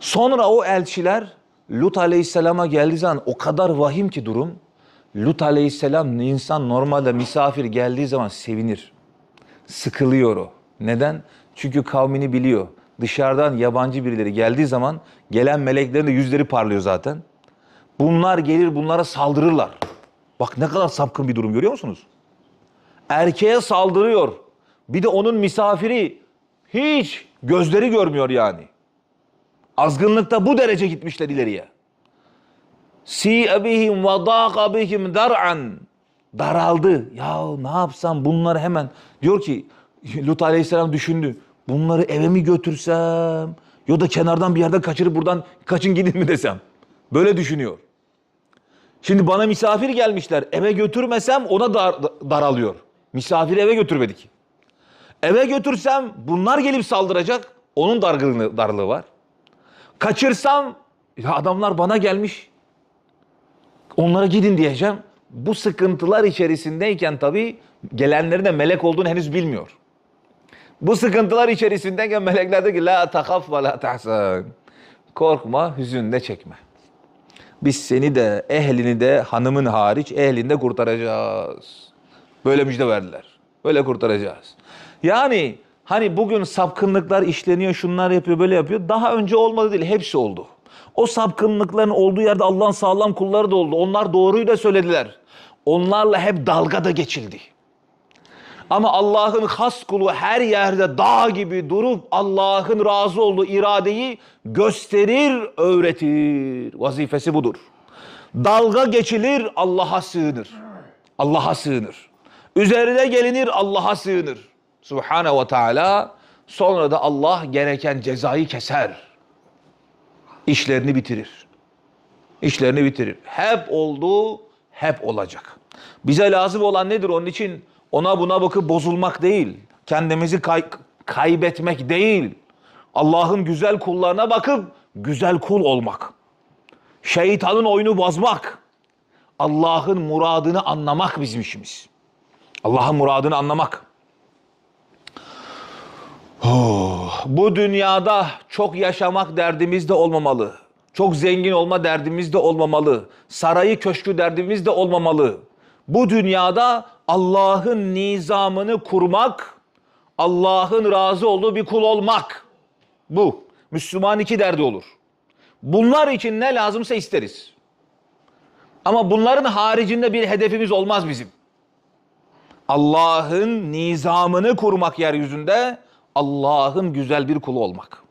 Sonra o elçiler Lut aleyhisselama geldiği zaman o kadar vahim ki durum. Lut aleyhisselam insan normalde misafir geldiği zaman sevinir. Sıkılıyor o. Neden? Çünkü kavmini biliyor. Dışarıdan yabancı birileri geldiği zaman gelen meleklerin de yüzleri parlıyor zaten. Bunlar gelir bunlara saldırırlar. Bak ne kadar sapkın bir durum görüyor musunuz? Erkeğe saldırıyor. Bir de onun misafiri hiç gözleri görmüyor yani. Azgınlıkta bu derece gitmişler ileriye. Si bihim ve daqa bihim dar'an. Daraldı. Ya ne yapsam bunları hemen. Diyor ki Lut aleyhisselam düşündü. Bunları eve mi götürsem? Ya da kenardan bir yerde kaçırıp buradan kaçın gidin mi desem? Böyle düşünüyor. Şimdi bana misafir gelmişler. Eve götürmesem ona dar, daralıyor. Misafiri eve götürmedik. Eve götürsem bunlar gelip saldıracak. Onun dargınlığı, darlığı var. Kaçırsam ya adamlar bana gelmiş. Onlara gidin diyeceğim. Bu sıkıntılar içerisindeyken tabii gelenlerin de melek olduğunu henüz bilmiyor. Bu sıkıntılar içerisindeyken melekler diyor ki la takaf ve la tahzan. Korkma, hüzün de çekme. Biz seni de ehlini de hanımın hariç ehlini de kurtaracağız. Böyle müjde verdiler. Böyle kurtaracağız. Yani hani bugün sapkınlıklar işleniyor, şunlar yapıyor, böyle yapıyor. Daha önce olmadı değil, hepsi oldu. O sapkınlıkların olduğu yerde Allah'ın sağlam kulları da oldu. Onlar doğruyu da söylediler. Onlarla hep dalga da geçildi. Ama Allah'ın has kulu her yerde dağ gibi durup Allah'ın razı olduğu iradeyi gösterir, öğretir. Vazifesi budur. Dalga geçilir, Allah'a sığınır. Allah'a sığınır. Üzerine gelinir, Allah'a sığınır. Subhanahu ve Teala sonra da Allah gereken cezayı keser. İşlerini bitirir. İşlerini bitirir. Hep oldu, hep olacak. Bize lazım olan nedir? Onun için ona buna bakıp bozulmak değil. Kendimizi kay- kaybetmek değil. Allah'ın güzel kullarına bakıp güzel kul olmak. Şeytanın oyunu bozmak. Allah'ın muradını anlamak bizim işimiz. Allah'ın muradını anlamak. Oh, bu dünyada çok yaşamak derdimiz de olmamalı. Çok zengin olma derdimiz de olmamalı. Sarayı köşkü derdimiz de olmamalı. Bu dünyada Allah'ın nizamını kurmak, Allah'ın razı olduğu bir kul olmak. Bu. Müslüman iki derdi olur. Bunlar için ne lazımsa isteriz. Ama bunların haricinde bir hedefimiz olmaz bizim. Allah'ın nizamını kurmak yeryüzünde, Allah'ın güzel bir kulu olmak.